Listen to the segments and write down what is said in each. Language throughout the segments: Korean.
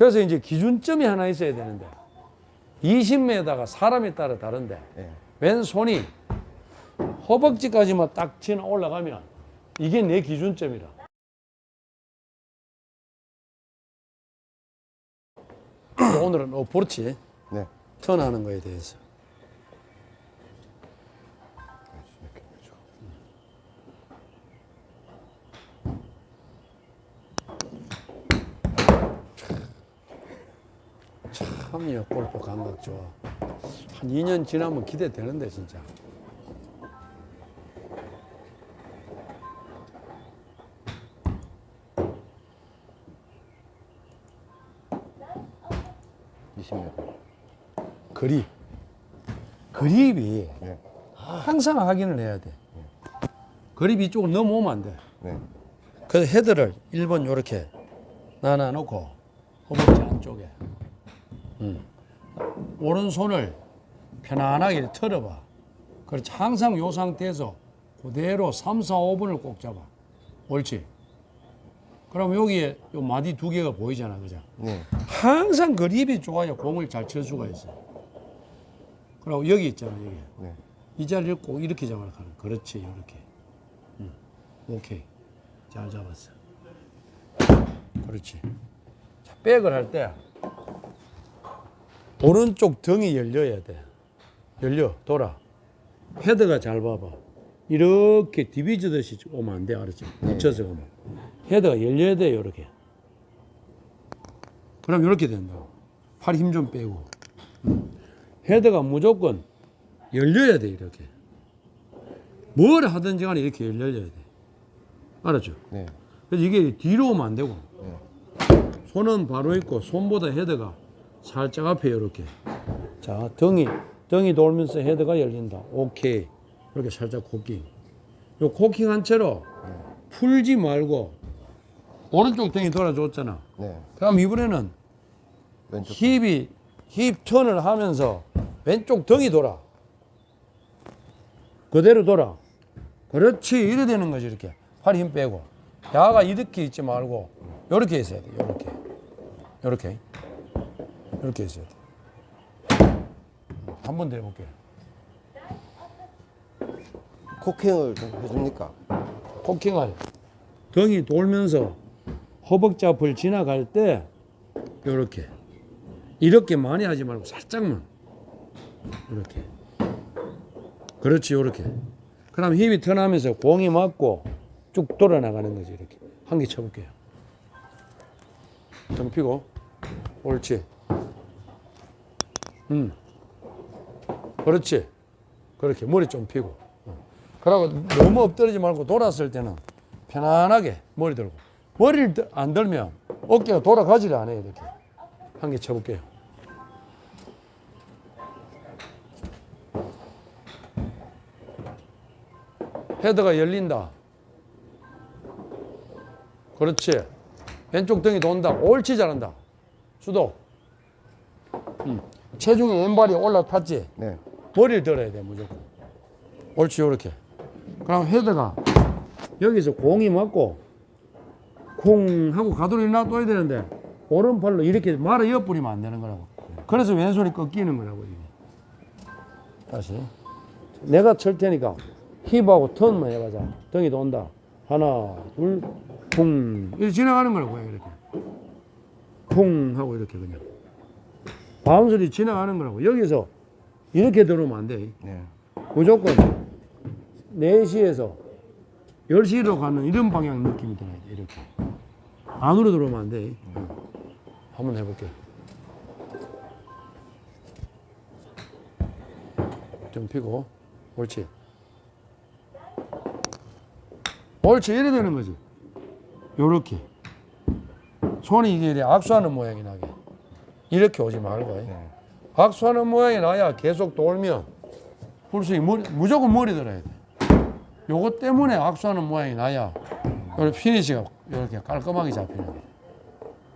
그래서 이제 기준점이 하나 있어야 되는데 20m가 사람에 따라 다른데 네. 왼손이 허벅지까지만 딱 지나 올라가면 이게 내 기준점이라. 오늘은 어프로치 네. 턴하는 거에 대해서. 골프 감각 좋아. 한 2년 지나면 기대되는데 진짜. 그립. 그립이 네. 항상 확인을 해야 돼. 그립이 이쪽으로 넘어오면 안 돼. 네. 그래서 헤드를 1번 요렇게 나눠 놓고 허벅지 안쪽에 음. 오른손을 편안하게 털어봐. 그렇지. 항상 요 상태에서 그대로 3, 4, 5분을 꼭 잡아. 옳지. 그럼 여기에 요 마디 두 개가 보이잖아. 그죠? 네. 항상 그립이 좋아야 공을 잘 칠 수가 있어. 그리고 여기 있잖아, 여기. 네. 이 자리를 꼭 이렇게 잡아라. 그렇지, 이렇게. 응. 오케이. 잘 잡았어. 그렇지. 자, 백을 할 때 오른쪽 등이 열려야 돼. 열려, 돌아. 헤드가 잘 봐봐. 이렇게 디비즈듯이 오면 안 돼, 알았지? 붙여서 가면. 헤드가 열려야 돼, 이렇게. 그럼 이렇게 된다. 팔 힘 좀 빼고. 음. 헤드가 무조건 열려야 돼, 이렇게. 뭘 하든지 간에 이렇게 열려야 돼. 알았죠? 네. 그래서 이게 뒤로 오면 안 되고. 네. 손은 바로 있고, 손보다 헤드가 살짝 앞에 이렇게. 자, 등이, 등이 돌면서 헤드가 열린다. 오케이. 이렇게 살짝 코킹. 요 코킹 한 채로 풀지 말고, 오른쪽 등이 돌아줬잖아. 네. 그럼 이번에는 왼쪽. 힙이 힙 턴을 하면서 왼쪽 등이 돌아. 그대로 돌아. 그렇지. 이래 되는 거지 이렇게. 팔 힘 빼고. 야가 이렇게 있지 말고 이렇게 있어야 돼. 이렇게. 이렇게. 이렇게 있어야 돼. 한 번 더 해볼게. 코킹을 좀 해줍니까? 코킹을. 등이 돌면서 허벅지 앞을 지나갈 때 이렇게. 이렇게 많이 하지 말고 살짝만. 이렇게. 그렇지 이렇게. 그럼 힘이 턴하면서 공이 맞고 쭉 돌아 나가는 거지 이렇게. 한 개 쳐볼게요. 등 피고 옳지 음. 그렇지. 그렇게 머리 좀 피고. 그러고 너무 엎드리지 말고 돌았을 때는 편안하게 머리 들고. 머리를 들- 안 들면 어깨가 돌아가지를 않아요 이렇게. 한 개 쳐볼게요. 헤드가 열린다. 그렇지. 왼쪽 등이 돈다. 옳지 잘한다. 수도. 음. 체중이 왼발이 올라탔지? 네. 머리를 들어야 돼 무조건. 옳지 요렇게. 그럼 헤드가 여기서 공이 맞고 콩 하고 가도리 놔둬야 되는데 오른팔로 이렇게 말아 엿부리면 안 되는 거라고. 그래서 왼손이 꺾이는 거라고 이게. 다시. 내가 칠 테니까 힙하고 턴만 해보자. 등이 돈다. 하나 둘 쿵. 이렇게 지나가는 거라고 이렇게. 쿵 하고 이렇게 그냥 바운스리 지나가는 거라고 여기서 이렇게 들어오면 안 돼 네. 무조건 4시에서 10시로 가는 이런 방향 느낌이 들어야 돼, 이렇게. 안으로 들어오면 안 돼. 응. 한번 해볼게. 좀 피고. 옳지. 옳지. 이래 되는 거지. 요렇게. 손이 이게 악수하는 모양이 나게. 이렇게 오지 말고. 네. 악수하는 모양이 나야 계속 돌면 불수이 머리, 무조건 머리 들어야 돼. 요것 때문에 악수하는 모양이 나야 요 피니시가 이렇게 깔끔하게 잡히는 거예요.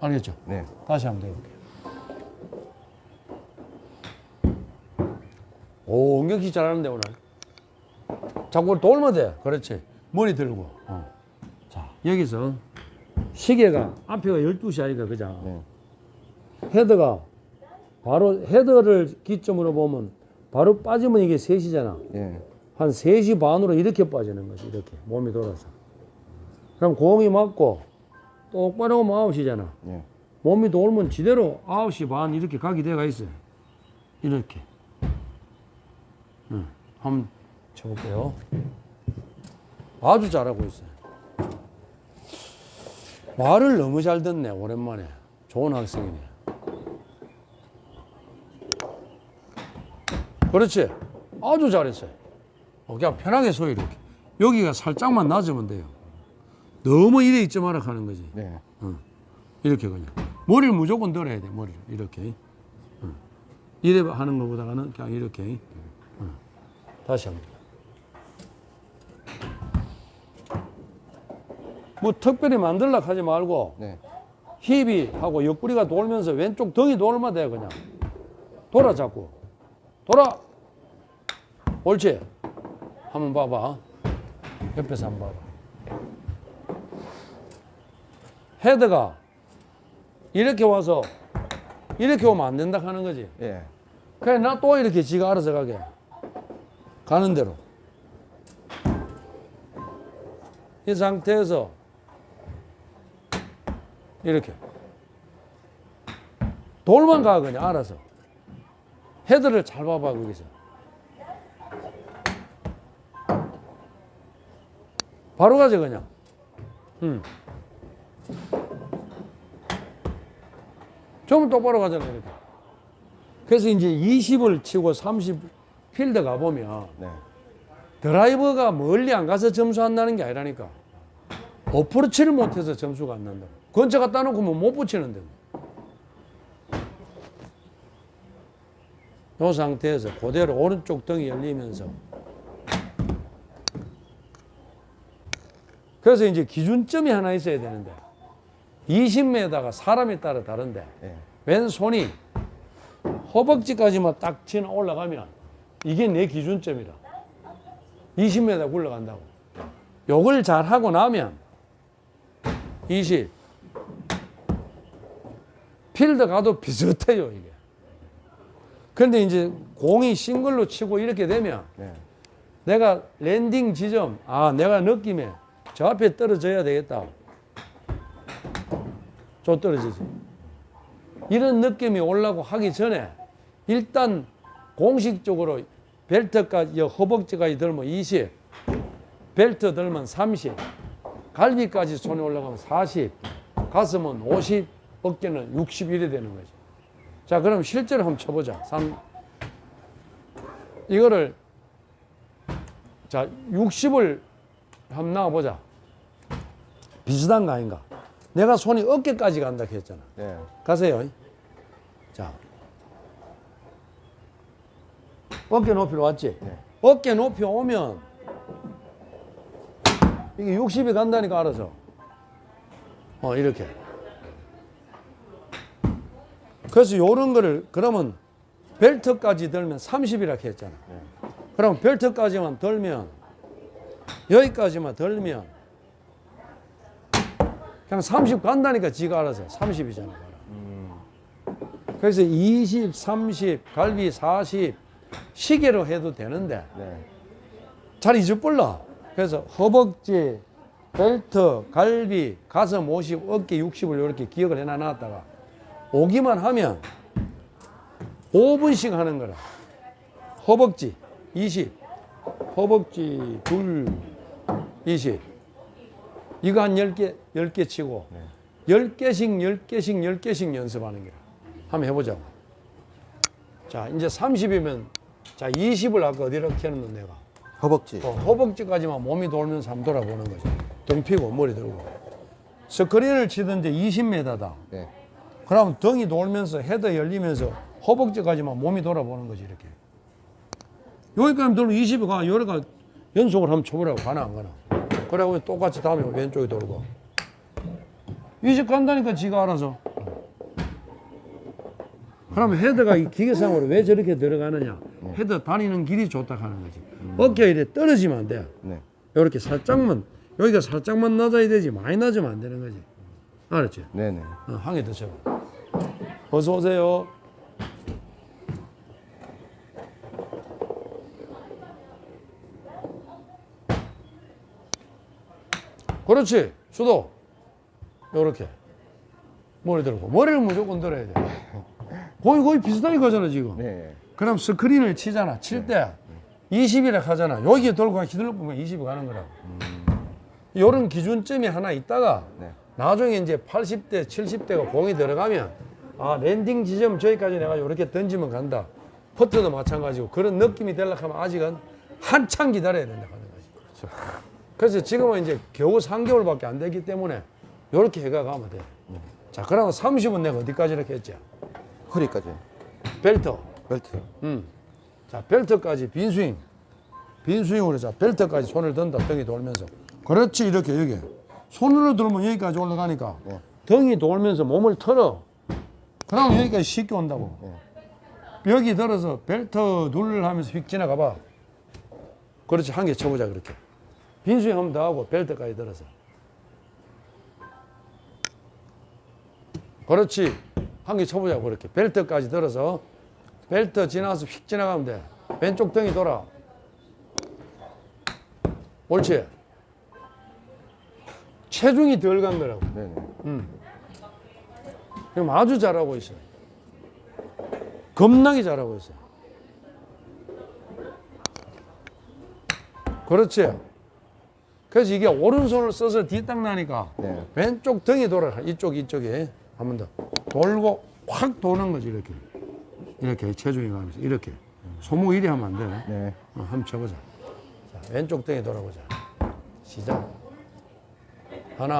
알겠죠? 네. 다시 한번 해볼게요. 오, 옹격히 잘하는데 오늘. 자꾸 돌면 돼. 그렇지. 머리 들고. 어. 자, 여기서 시계가 앞에가 12시 아니까 그죠? 네. 헤드가 바로 헤드를 기점으로 보면 바로 빠지면 이게 3시잖아. 예. 한 3시 반으로 이렇게 빠지는 거지. 이렇게 몸이 돌아서. 그럼 공이 맞고 똑바로 오면 9시잖아. 예. 몸이 돌면 지대로 9시 반 이렇게 가게 돼가 있어요. 이렇게. 응. 한번 쳐볼게요. 아주 잘하고 있어요. 말을 너무 잘 듣네, 오랜만에. 좋은 학생이네. 그렇지. 아주 잘했어요. 어, 그냥 편하게 서 이렇게. 여기가 살짝만 낮으면 돼요. 너무 이래 있지 마라 하는 거지. 네. 이렇게 그냥 머리를 무조건 들어야 돼 머리를 이렇게 응. 이래 하는 것보다는 그냥 이렇게 응. 다시 한번 뭐 특별히 만들라 하지 말고 네. 힙이 하고 옆구리가 돌면서 왼쪽 등이 돌면 돼 그냥 돌아 자꾸 돌아. 옳지. 한번 봐봐. 옆에서 한번 봐봐. 헤드가 이렇게 와서 이렇게 오면 안 된다 하는 거지? 예. 그래 나 또 이렇게 지가 알아서 가게. 가는 대로. 이 상태에서 이렇게. 돌만 가 그냥 알아서 헤드를 잘 봐봐 거기서 바로 가자 그냥 음. 좀 똑바로 가잖아 이렇게 그래서 이제 20을 치고 30 필드 가보면 네. 드라이버가 멀리 안 가서 점수 안 나는 게 아니라니까. 어프로치를 못해서 점수가 안 난다. 근처 갖다 놓고 뭐 못 붙이는데. 이 상태에서 그대로 오른쪽 등이 열리면서. 그래서 이제 기준점이 하나 있어야 되는데 20m가 사람에 따라 다른데 예. 왼손이 허벅지까지만 딱 치나 올라가면 이게 내 기준점이라. 20m 굴러간다고. 요걸 잘 하고 나면 20. 필드 가도 비슷해요, 이게. 그런데 이제 공이 싱글로 치고 이렇게 되면 네. 내가 랜딩 지점, 아, 내가 느낌에 저 앞에 떨어져야 되겠다. 저 떨어지지. 이런 느낌이 올라고 하기 전에 일단 공식적으로 벨트까지, 여 허벅지까지 들면 20, 벨트 들면 30, 갈비까지 손에 올라가면 40, 가슴은 50, 어깨는 60 이래 되는 거지. 자, 그럼 실제로 한번 쳐보자. 3, 이거를 자, 60을 한번 나와보자. 비슷한 거 아닌가? 내가 손이 어깨까지 간다 했잖아. 네. 가세요. 자. 어깨 높이로 왔지? 네. 어깨 높이 오면 이게 60이 간다니까 알아서. 어, 이렇게. 그래서 요런 거를 그러면 벨트까지 들면 30이라 했잖아. 그럼 벨트까지만 들면 여기까지만 들면 그냥 30 간다니까 지가 알아서 30이잖아. 그래서 20, 30, 갈비 40 시계로 해도 되는데 네. 잘 잊어버려. 그래서 허벅지, 벨트, 갈비, 가슴 50, 어깨 60을 이렇게 기억을 해놔놨다가 오기만 하면 5분씩 하는 거라. 허벅지 20, 허벅지 둘 20. 이거 한 10개, 10개 치고 10개씩, 10개씩, 10개씩 연습하는 거야. 한번 해보자고. 자, 이제 30이면 자, 20을 아까 어디로 켜놓는 내가. 허벅지. 어, 허벅지까지만 몸이 돌면서 한번 돌아보는 거지. 등 피고 머리 들고. 스크린을 치던데 20m다. 네. 그럼 등이 돌면서 헤드 열리면서 허벅지까지만 몸이 돌아보는 거지 이렇게. 여기까지 돌면 20이 가. 여기가 연속으로 한번 쳐보라고 가나 안 가나. 그래고 똑같이 다음에 왼쪽에 돌고. 20 간다니까 지가 알아서. 그럼 헤드가 이 기계상으로 왜 저렇게 들어가느냐? 헤드 다니는 길이 좋다 하는 거지. 어깨가 이래 떨어지면 안 돼. 네. 이렇게 살짝만 여기가 살짝만 낮아야 되지 많이 낮으면 안 되는 거지. 알았지? 네네. 어, 한개 더 쳐봐. 어서 오세요. 그렇지. 수도. 요렇게. 머리 들고. 머리를 무조건 들어야 돼. 거의 거의 비슷하게 가잖아, 지금. 네. 그럼 스크린을 치잖아. 칠 때 20이라 하잖아. 여기 돌고 휘둘러 보면 20이 가는 거라고. 이런 기준점이 하나 있다가 네. 나중에 이제 80대, 70대가 공이 들어가면 아 랜딩 지점 저기까지 내가 이렇게 던지면 간다. 퍼트도 마찬가지고 그런 느낌이 되려고 하면 아직은 한참 기다려야 된다 하는 거지. 그렇죠. 그래서 지금은 이제 겨우 3개월밖에 안 되기 때문에 이렇게 해가 가면 돼. 자, 그러면 30은 내가 어디까지 이렇게 했지? 허리까지. 벨트. 벨트. 음. 자, 벨트까지 빈 스윙. 빈 스윙으로 자, 벨트까지 손을 든다. 등이 돌면서. 그렇지, 이렇게 여기. 손으로 들면 여기까지 올라가니까 네. 등이 돌면서 몸을 틀어. 그러면 여기까지 쉽게 온다고. 네. 여기 들어서 벨트 둘 하면서 휙 지나가 봐. 그렇지, 한 개 쳐보자, 그렇게. 빈 스윙 한번 더 하고 벨트까지 들어서. 그렇지. 한 개 쳐보자, 그렇게. 벨트까지 들어서 벨트 지나서 휙 지나가면 돼. 왼쪽 등이 돌아. 옳지. 체중이 덜 간 거라고. 네네. 지금 아주 잘하고 있어. 겁나게 잘하고 있어. 그렇지. 그래서 이게 오른손을 써서 뒤딱 나니까 네. 왼쪽 등이 돌아. 이쪽, 이쪽에. 한 번 더. 돌고 확 도는 거지, 이렇게. 이렇게 체중이 가면서. 이렇게. 손목 이리 하면 안 돼. 네. 어, 한번 쳐보자. 자, 왼쪽 등에 돌아보자. 시작. 하나,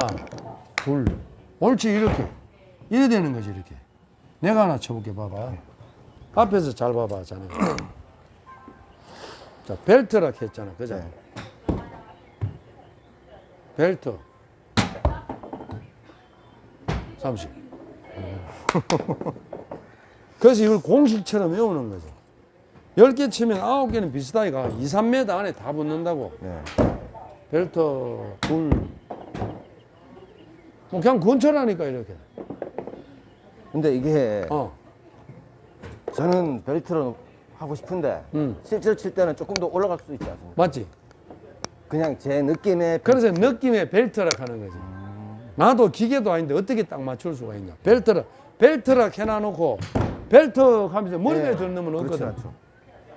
둘. 옳지, 이렇게. 이래 되는 거지, 이렇게. 내가 하나 쳐볼게, 봐봐. 앞에서 잘 봐봐, 자네. 자, 벨트라 했잖아, 그죠? 네. 벨트. 30. 그래서 이걸 공식처럼 외우는 거죠. 10개 치면 9개는 비슷하게 가. 2, 3m 안에 다 붙는다고. 네. 벨트, 둘. 뭐 그냥 근처라니까, 이렇게. 근데 이게 어. 저는 벨트로 하고 싶은데 음. 실제로 칠 때는 조금 더 올라갈 수 있지 않습니까? 맞지? 그냥 제 느낌에 그래서 느낌의 벨트락 하는 거지. 나도 기계도 아닌데 어떻게 딱 맞출 수가 있냐. 벨트락, 벨트락 해놔놓고 벨트 하면서 머리에 네. 그렇지 없거든. 않죠.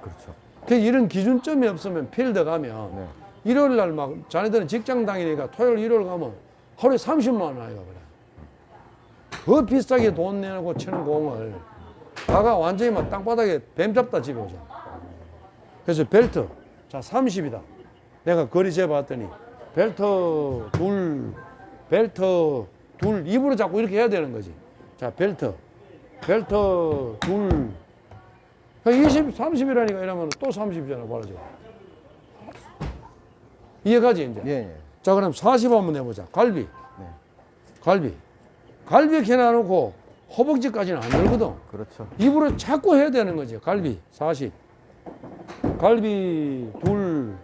그렇죠. 그 이런 기준점이 없으면 필드 가면 네. 일요일 날 막 자네들은 직장 다니니까 토요일 일요일 가면 하루에 30만 원 나이가 그래. 더 비싸게 돈 내고 치는 공을 다가 완전히 막 땅바닥에 뱀 잡다 집에 오잖아. 그래서 벨트 자 30이다. 내가 거리 재봤더니 벨트 둘 벨트 둘 입으로 자꾸 이렇게 해야 되는 거지. 자 벨트 벨트 둘 20, 30이라니까 이러면 또 30이잖아, 말하죠. 이해가지, 이제? 예, 예. 자, 그럼 40 한번 해보자. 갈비. 네. 갈비. 갈비 이렇게 놔놓고 허벅지까지는 안 들거든. 그렇죠. 입으로 자꾸 해야 되는 거지. 갈비 40. 갈비 둘.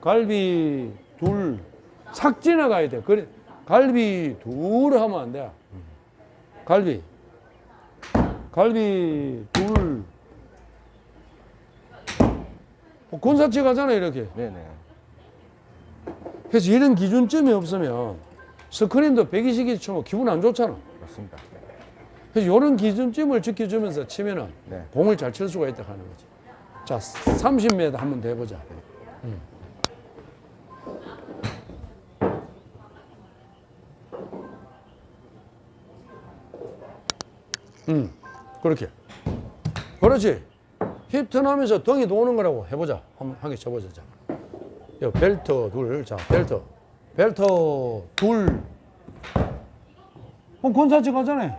갈비 둘. 삭 지나가야 돼. 그래. 갈비 둘 하면 안 돼. 갈비. 갈비 둘. 뭐 군사체 가잖아, 이렇게. 네네. 그래서 이런 기준점이 없으면 스크린도 120이 치면 기분 안 좋잖아. 맞습니다. 그래서 이런 기준점을 지켜주면서 치면은 네. 공을 잘 칠 수가 있다 하는 거지. 자, 30m 한번 더 해보자. 음. 음, 그렇게. 그렇지. 힙 턴하면서 등이 도는 거라고 해보자. 한번 하게 쳐보자. 자. 요 벨트 둘, 자, 벨트. 벨트 둘. 그럼 권사치 가잖아요.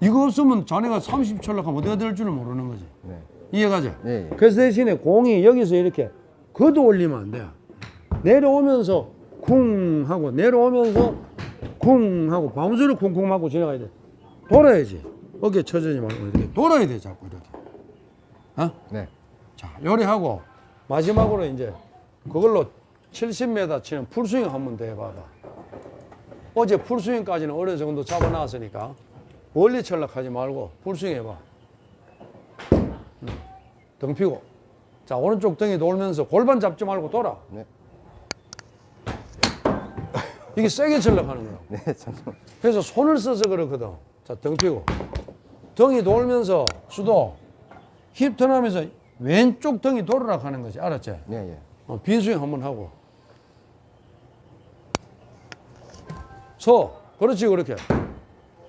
이거 없으면 자네가 30 철락하면 어디가 될 줄을 모르는 거지. 네. 이해가지? 예, 예. 그 대신에 공이 여기서 이렇게 걷어 올리면 안 돼. 내려오면서 쿵 하고 내려오면서 쿵 하고 바운스를 쿵쿵 맞고 지나가야 돼. 돌아야지. 어깨 쳐지지 말고 이렇게 돌아야 돼 자꾸 이렇게. 어? 네. 자, 요리하고 마지막으로 이제 그걸로 70m 치는 풀스윙 한번 더 해봐봐. 어제 풀스윙까지는 어느 정도 잡아놨으니까 멀리 철락하지 말고 풀스윙 해봐. 음, 등 피고. 자, 오른쪽 등이 돌면서 골반 잡지 말고 돌아. 네. 이게 세게 철락하는 거야. 네, 잠시만. 그래서 손을 써서 그렇거든. 자, 등 피고. 등이 돌면서 수도 힙 턴하면서 왼쪽 등이 돌으라 하는 거지. 알았지? 네, 예. 어, 빈스윙 한번 하고. 서. 그렇지, 그렇게.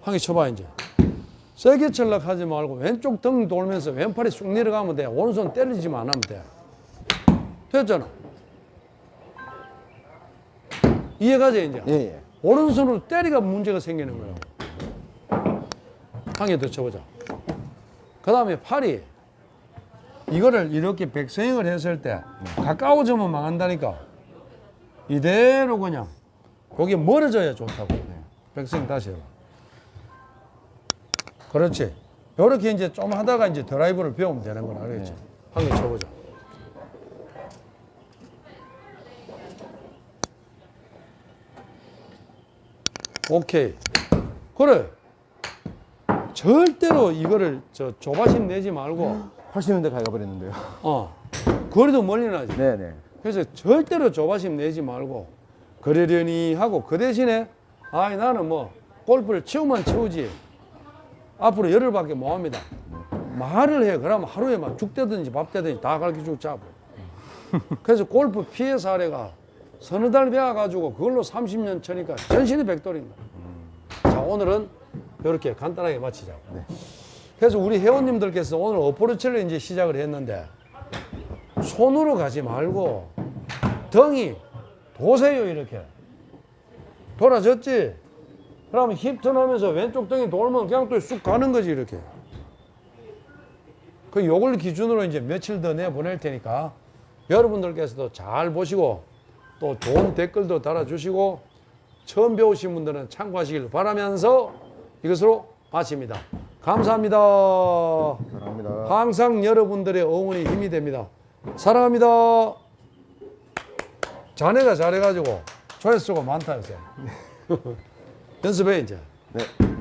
한 개 쳐봐, 이제. 세게 철락하지 말고 왼쪽 등 돌면서 왼팔이 쑥 내려가면 돼. 오른손 때리지만 안 하면 돼. 됐잖아. 이해가지, 이제? 예, 예. 오른손으로 때리가 문제가 생기는 거예요. 한 개 더 쳐보자. 그 다음에 팔이 이거를 이렇게 백스윙을 했을 때 가까워지면 망한다니까. 이대로 그냥 거기 멀어져야 좋다고. 백스윙 다시 해봐. 그렇지. 이렇게 이제 좀 하다가 이제 드라이브를 배우면 되는 건 알겠지. 한개 쳐보자. 오케이. 그래. 절대로 이거를 저 조바심 내지 말고, 80년대 가버렸는데요. 어, 거리도 멀리 나지. 네, 네. 그래서 절대로 조바심 내지 말고, 그러려니 하고, 그 대신에, 아이, 나는 뭐, 골프를 치우만 치우지, 앞으로 열흘밖에 못 합니다. 말을 해. 그러면 하루에 막 죽대든지 밥대든지 다 가르쳐 주고 잡아. 그래서 골프 피해 사례가 서너 달 배워가지고 그걸로 30년 쳐니까 전신이 백돌인 거야. 자, 오늘은 이렇게 간단하게 마치자고. 그래서 우리 회원님들께서 오늘 어프로치를 이제 시작을 했는데 손으로 가지 말고 등이 도세요, 이렇게. 돌아졌지? 그러면 힙 턴 하면서 왼쪽 등이 돌면 그냥 또 쑥 가는 거지, 이렇게. 그 요걸 기준으로 이제 며칠 더 내보낼 테니까 여러분들께서도 잘 보시고 또 좋은 댓글도 달아주시고 처음 배우신 분들은 참고하시길 바라면서 이것으로 마칩니다. 감사합니다. 사랑합니다. 항상 여러분들의 응원이 힘이 됩니다. 사랑합니다. 자네가 잘해가지고 조회수가 많다 요새. 연습해 이제. 네.